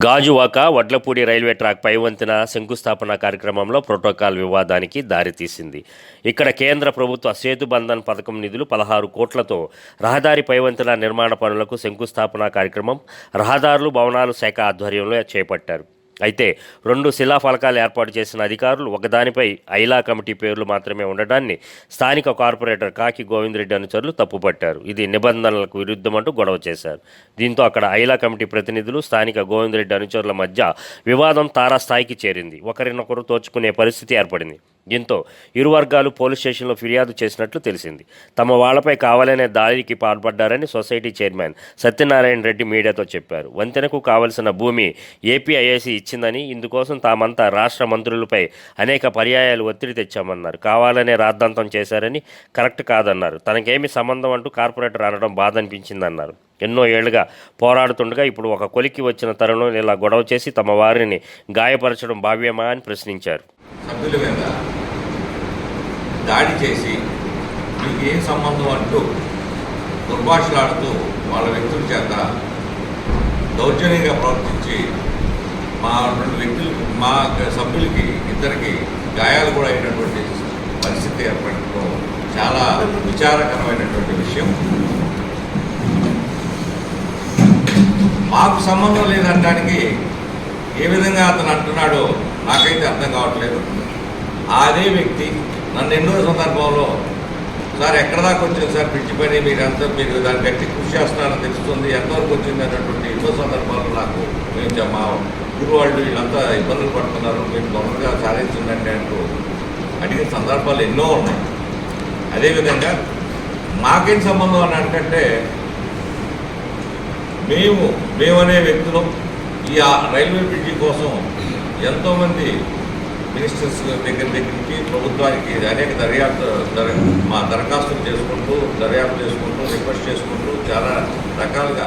Gajuwaka Vadlapudi railway track పై వంతెన శంకుస్థాపన కార్యక్రమంలో ప్రోటోకాల్ వివాదానికి దారితీసింది ఇక్కడ కేంద్ర ప్రభుత్వ సేతు బంధన్ పథకం నిధులు పదహారు కోట్లతో రహదారి పై వంతెన నిర్మాణ పనులకు శంకుస్థాపన కార్యక్రమం రహదారులు భవనాలు శాఖ ఆధ్వర్యంలో చేపట్టారు. అయితే రెండు శిలాఫలకాలు ఏర్పాటు చేసిన అధికారులు ఒకదానిపై ఐలా కమిటీ పేర్లు మాత్రమే ఉండడాన్ని స్థానిక కార్పొరేటర్ కాకి గోవిందరెడ్డి అనుచరులు తప్పుపట్టారు. ఇది నిబంధనలకు విరుద్ధమంటూ గొడవ చేశారు. దీంతో అక్కడ ఐలా కమిటీ ప్రతినిధులు స్థానిక గోవిందరెడ్డి అనుచరుల మధ్య వివాదం తారాస్థాయికి చేరింది. ఒకరినొకరు తోచుకునే పరిస్థితి ఏర్పడింది. దీంతో ఇరు వర్గాలు పోలీస్ స్టేషన్లో ఫిర్యాదు చేసినట్లు తెలిసింది. తమ వాళ్ళపై కావాలనే దాడికి పాల్పడ్డారని సొసైటీ చైర్మన్ సత్యనారాయణ రెడ్డి మీడియాతో చెప్పారు. వంతెనకు కావలసిన భూమి ఏపీఐఏసీ ఇచ్చిందని ఇందుకోసం తామంతా రాష్ట్ర మంత్రులపై అనేక పర్యాయాలు ఒత్తిడి తెచ్చామన్నారు. కావాలనే రాద్ధాంతం చేశారని కరెక్ట్ కాదన్నారు. తనకేమి సంబంధం అంటూ కార్పొరేటర్ అనడం బాధ అనిపించిందన్నారు ఎన్నో ఏళ్ళుగా పోరాడుతుండగా ఇప్పుడు ఒక కొలికి వచ్చిన తరుణంలో ఇలా గొడవ చేసి తమ వారిని గాయపరచడం భావ్యమా అని ప్రశ్నించారు. దాడి చేసి మీకు ఏం సంబంధం అంటూ దుర్భాషలాడుతూ వాళ్ళ వ్యక్తుల చేత దౌర్జన్యంగా ప్రవర్తించి మా రెండు వ్యక్తులు మా సభ్యులకి ఇద్దరికి గాయాలు కూడా అయినటువంటి పరిస్థితి ఏర్పడటం చాలా విచారకరమైనటువంటి విషయం. మాకు సంబంధం లేదనడానికి ఏ విధంగా అతను అంటున్నాడో నాకైతే అర్థం కావట్లేదు. అదే వ్యక్తి నన్ను ఎన్నో సందర్భంలో సార్ ఎక్కడ దాకా వచ్చింది సార్ పిచ్చి పని? మీరు ఎంత మీరు దాన్ని గట్టి కృషి చేస్తున్నారని తెలుస్తుంది. ఎంతవరకు వచ్చింది అన్నటువంటి ఎన్నో సందర్భాలు నాకు మేము మా ఊరు వాళ్ళు వీళ్ళంతా ఇబ్బందులు పడుతున్నారు. మీరు తొందరగా సాధించిందండి అంటూ అడిగిన సందర్భాలు ఎన్నో ఉన్నాయి. అదేవిధంగా మాకేం సంబంధం అని అంటే మేము మేమనే వ్యక్తులు. ఈ రైల్వే బ్రిడ్జి కోసం ఎంతోమంది మినిస్టర్స్ దగ్గర దగ్గరికి ప్రభుత్వానికి అనేక దర్యాప్తు దర మా దరఖాస్తులు చేసుకుంటూ దర్యాప్తు చేసుకుంటూ రిక్వెస్ట్ చేసుకుంటూ చాలా రకాలుగా